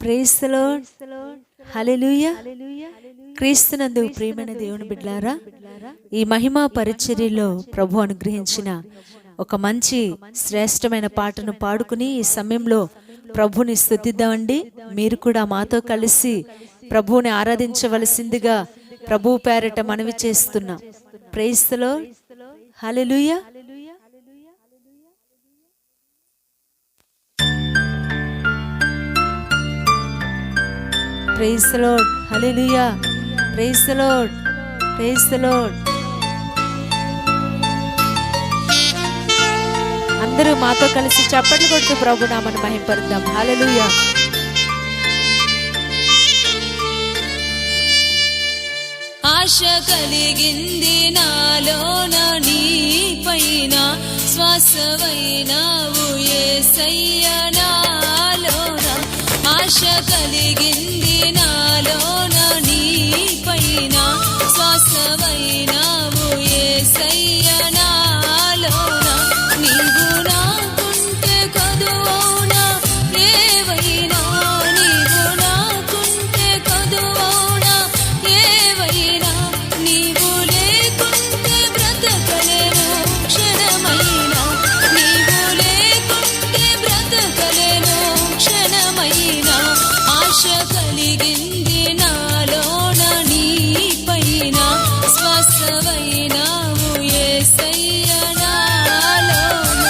ప్రేస్తలో hallelujah క్రీస్తునందు ప్రియమైన దేవుని బిడ్లారా ఈ మహిమా పరిచర్యలో ప్రభు అనుగ్రహించిన ఒక మంచి శ్రేష్టమైన పాటను పాడుకుని ఈ సమయంలో ప్రభుని స్థుతిద్దామండి. మీరు కూడా మాతో కలిసి ప్రభువుని ఆరాధించవలసిందిగా ప్రభు పేరట మనవి చేస్తున్నాం. ప్రేస్తలో hallelujah praise lord lord hallelujah praise the praise అందరూ మాతో కలిసి చప్పట్లు కొడుతూ ప్రభు నామను మహింపరుద్దాం. హల్లెలూయా ఆశ కలిగింది నాలోన నీ పైన శ్వాసమైన ఏసయ్య నాలోన ఆశ కలిగింది నాలోన నీ పైన శ్వాసవైనావు సయ్యన ఆశ కలిగింది నాలోన నీ పైన. శ్వాసవైనావు ఏసయ్య నాలోన.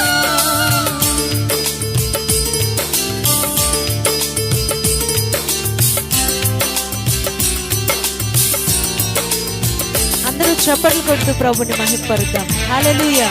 అందరూ చప్పట్లు కొడుతూ ప్రభుని మహింపరుద్దాం హల్లెలూయా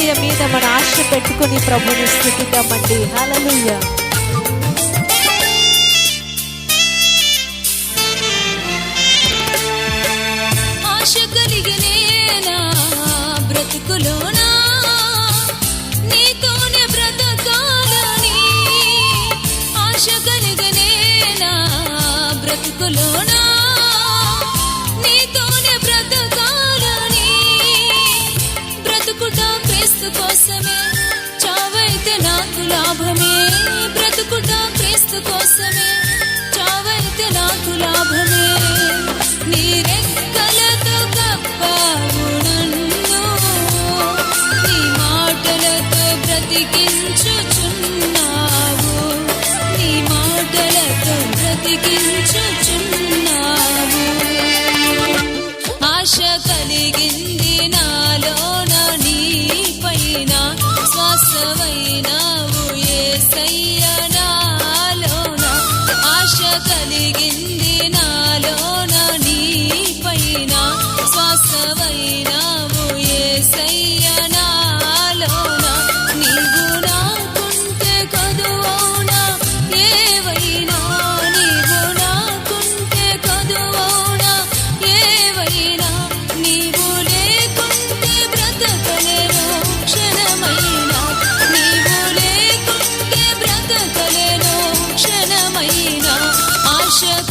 యేసయ్య మీద మన ఆశ పెట్టుకుని ప్రభుని స్థుతిద్దామండి. హల్లెలూయా ఆశ కలిగినేనా బ్రతుకులోనా? నీతోనే బ్రతకాలని ఆశ కలిగినేనా బ్రతుకులోనా? కోసమే చావైతే నాకు లాభమే. నీ రెక్కలతో కప్పావు నన్ను. నీ మాటలతో బ్రతికించుచున్నావు. నీ మాటలతో బ్రతికించుచున్నావు. ఆశ కలిగింది కలిగింది should